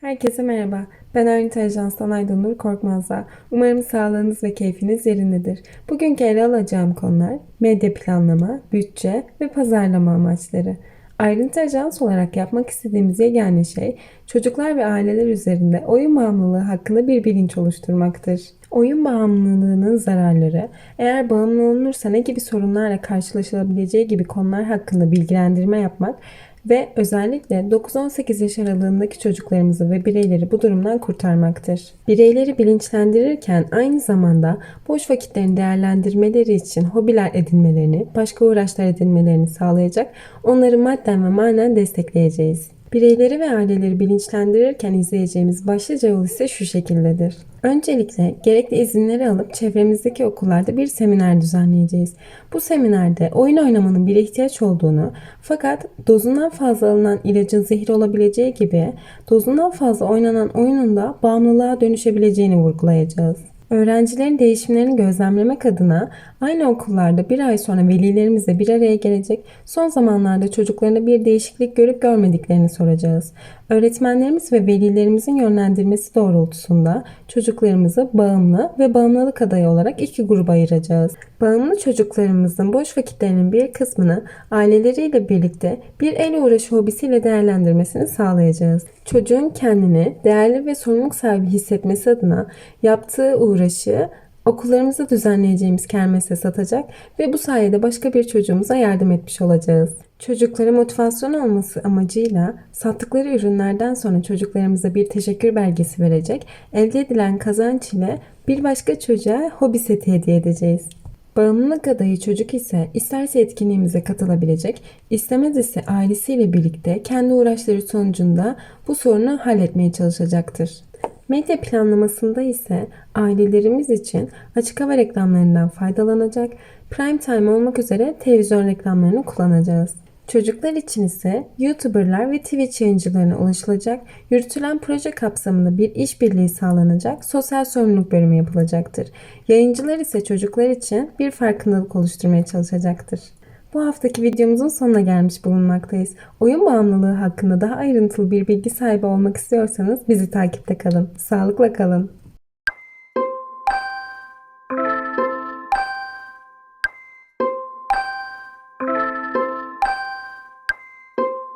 Herkese merhaba. Ben Örnit Ajans'tan Aydınur Korkmaz'la. Umarım sağlığınız ve keyfiniz yerindedir. Bugünkü ele alacağım konular medya planlama, bütçe ve pazarlama amaçları. Ayrıntı ajans olarak yapmak istediğimiz yegane şey çocuklar ve aileler üzerinde oyun bağımlılığı hakkında bir bilinç oluşturmaktır. Oyun bağımlılığının zararları, eğer bağımlı olunursa ne gibi sorunlarla karşılaşılabileceği gibi konular hakkında bilgilendirme yapmak ve özellikle 9-18 yaş aralığındaki çocuklarımızı ve bireyleri bu durumdan kurtarmaktır. Bireyleri bilinçlendirirken aynı zamanda boş vakitlerini değerlendirmeleri için hobiler edinmelerini, başka uğraşlar edinmelerini sağlayacak, onları madden ve manen destekleyeceğiz. Bireyleri ve aileleri bilinçlendirirken izleyeceğimiz başlıca yol ise şu şekildedir. Öncelikle gerekli izinleri alıp çevremizdeki okullarda bir seminer düzenleyeceğiz. Bu seminerde oyun oynamanın bir ihtiyaç olduğunu fakat dozundan fazla alınan ilacın zehir olabileceği gibi dozundan fazla oynanan oyunun da bağımlılığa dönüşebileceğini vurgulayacağız. Öğrencilerin değişimlerini gözlemlemek adına aynı okullarda bir ay sonra velilerimizle bir araya gelecek, son zamanlarda çocuklarında bir değişiklik görüp görmediklerini soracağız. Öğretmenlerimiz ve velilerimizin yönlendirmesi doğrultusunda çocuklarımızı bağımlı ve bağımlılık adayı olarak iki gruba ayıracağız. Bağımlı çocuklarımızın boş vakitlerinin bir kısmını aileleriyle birlikte bir el uğraşı hobisiyle değerlendirmesini sağlayacağız. Çocuğun kendini değerli ve sorumluluk sahibi hissetmesi adına yaptığı uğraşı okullarımızda düzenleyeceğimiz kermese satacak ve bu sayede başka bir çocuğumuza yardım etmiş olacağız. Çocuklara motivasyon olması amacıyla sattıkları ürünlerden sonra çocuklarımıza bir teşekkür belgesi verecek, elde edilen kazanç ile bir başka çocuğa hobi seti hediye edeceğiz. Bağımlılık adayı çocuk ise isterse etkinliğimize katılabilecek, istemez ise ailesiyle birlikte kendi uğraşları sonucunda bu sorunu halletmeye çalışacaktır. Medya planlamasında ise ailelerimiz için açık hava reklamlarından faydalanacak, prime time olmak üzere televizyon reklamlarını kullanacağız. Çocuklar için ise YouTuber'lar ve Twitch yayıncılarına ulaşılacak, yürütülen proje kapsamında bir işbirliği sağlanacak, sosyal sorumluluk bölümü yapılacaktır. Yayıncılar ise çocuklar için bir farkındalık oluşturmaya çalışacaktır. Bu haftaki videomuzun sonuna gelmiş bulunmaktayız. Oyun bağımlılığı hakkında daha ayrıntılı bir bilgi sahibi olmak istiyorsanız bizi takipte kalın. Sağlıkla kalın.